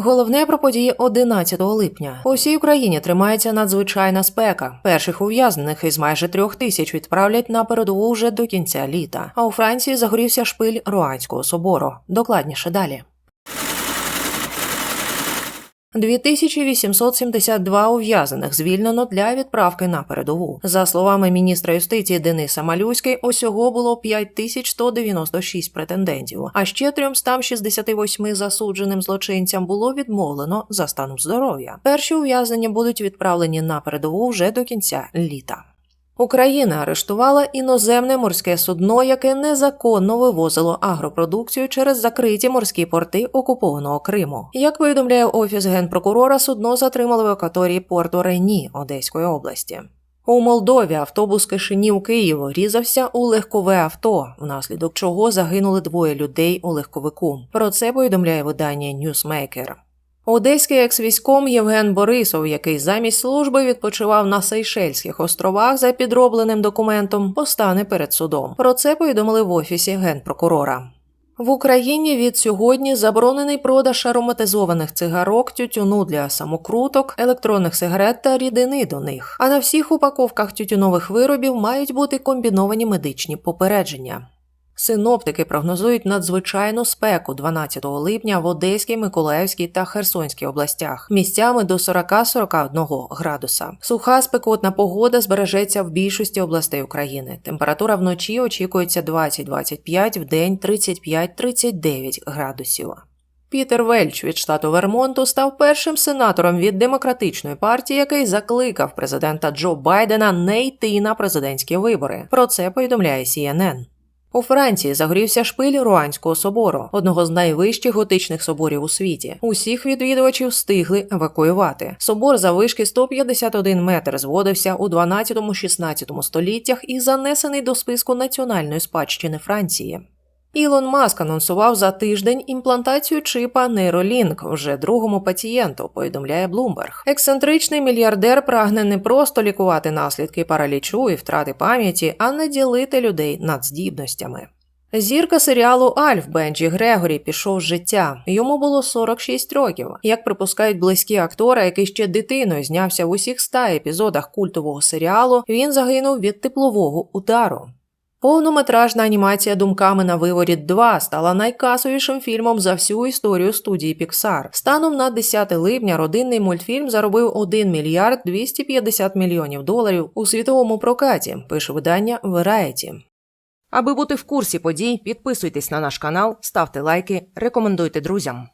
Головне про події 11 липня. По всій Україні тримається надзвичайна спека. Перших ув'язнених із майже трьох тисяч відправлять на передову вже до кінця літа. А у Франції загорівся шпиль Руанського собору. Докладніше далі. 2872 ув'язаних звільнено для відправки на передову. За словами міністра юстиції Дениса Малюськи, усього було 5196 претендентів, а ще 368 засудженим злочинцям було відмовлено за станом здоров'я. Перші ув'язнення будуть відправлені на передову вже до кінця літа. Україна арештувала іноземне морське судно, яке незаконно вивозило агропродукцію через закриті морські порти окупованого Криму. Як повідомляє офіс генпрокурора, судно затримали в акваторії порту Рені Одеської області. У Молдові автобус Кишинів Києву різався у легкове авто, внаслідок чого загинули двоє людей у легковику. Про це повідомляє видання Newsmaker. Одеський екс-військом Євген Борисов, який замість служби відпочивав на Сейшельських островах за підробленим документом, постане перед судом. Про це повідомили в офісі генпрокурора. В Україні від сьогодні заборонений продаж ароматизованих цигарок, тютюну для самокруток, електронних сигарет та рідини до них. А на всіх упаковках тютюнових виробів мають бути комбіновані медичні попередження. Синоптики прогнозують надзвичайну спеку 12 липня в Одеській, Миколаївській та Херсонській областях, місцями до 40-41 градуса. Суха спекотна погода збережеться в більшості областей України. Температура вночі очікується 20-25, в день 35-39 градусів. Пітер Вельч від штату Вермонту став першим сенатором від демократичної партії, який закликав президента Джо Байдена не йти на президентські вибори. Про це повідомляє CNN. У Франції загорівся шпиль Руанського собору, одного з найвищих готичних соборів у світі. Усіх відвідувачів встигли евакуювати. Собор завишки 151 метр зводився у 12-16 століттях і занесений до списку національної спадщини Франції. Ілон Маск анонсував за тиждень імплантацію чипа Neuralink вже другому пацієнту, повідомляє Bloomberg. Ексцентричний мільярдер прагне не просто лікувати наслідки паралічу і втрати пам'яті, а наділити людей надздібностями. Зірка серіалу Альф Бенджі Грегорі пішов з життя. Йому було 46 років. Як припускають близькі актора, який ще дитиною знявся в усіх ста епізодах культового серіалу, він загинув від теплового удару. Повнометражна анімація думками на виворіт 2 стала найкасовішим фільмом за всю історію студії Pixar. Станом на 10 липня родинний мультфільм заробив 1 мільярд 250 мільйонів доларів у світовому прокаті. Пише видання Variety. Аби бути в курсі подій, підписуйтесь на наш канал, ставте лайки, рекомендуйте друзям.